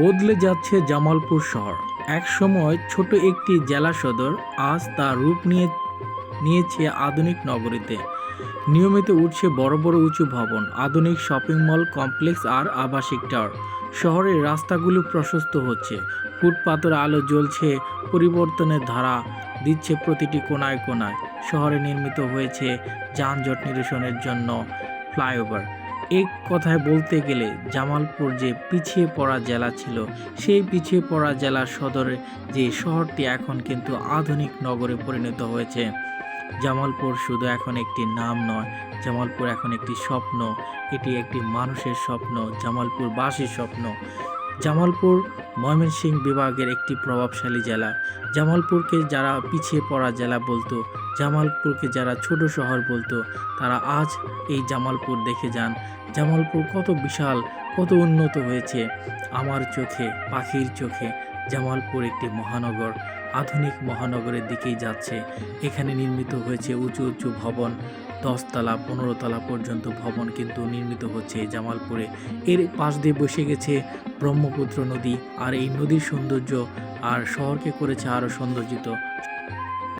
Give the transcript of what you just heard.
বদলে যাচ্ছে জামালপুর শহর। এক সময় ছোট একটি জেলা সদর আজ তার রূপ নিয়ে, নিয়েছে আধুনিক নগরীতে। নিয়মিত উঠছে বড় বড় উঁচু ভবন, আধুনিক শপিং মল, কমপ্লেক্স আর আবাসিক টাওয়ার। শহরের রাস্তাগুলো প্রশস্ত হচ্ছে, ফুটপাতের আলো জ্বলছে, পরিবর্তনের ধারা দিচ্ছে প্রতিটি কোনায় কোনায়। শহরে নির্মিত হয়েছে যানজট নিরসনের জন্য ফ্লাইওভার। এক কথায় বলতে গেলে জামালপুর যে পিছিয়ে পড়া জেলা ছিল, সেই পিছিয়ে পড়া জেলা সদরের যে শহরটি এখন কিন্তু আধুনিক নগরে পরিণত হয়েছে। জামালপুর শুধু এখন একটি নাম নয়, জামালপুর এখন একটি স্বপ্ন। এটি একটি মানুষের স্বপ্ন, জামালপুরবাসীর স্বপ্ন। জামালপুর ময়মনসিংহ বিভাগের একটি প্রভাবশালী জেলা। জামালপুরকে যারা পিছিয়ে পড়া জেলা বলতো, জামালপুরকে যারা ছোট শহর বলতো, তারা আজ এই জামালপুর দেখে যান। জামালপুর কত বিশাল, কত উন্নত হয়েছে। আমার চোখে, পাখির চোখে জামালপুর একটি মহানগর। আধুনিক মহানগরের দিকেই যাচ্ছে। এখানে নির্মিত হয়েছে উঁচু উঁচু ভবন। দশতলা পনেরো তলা পর্যন্ত ভবন কিন্তু নির্মিত হচ্ছে জামালপুরে। এর পাশ দিয়ে বসে গেছে ব্রহ্মপুত্র নদী আর এই নদীর সৌন্দর্য আর শহরকে করেছে আরও সৌন্দর্যিত।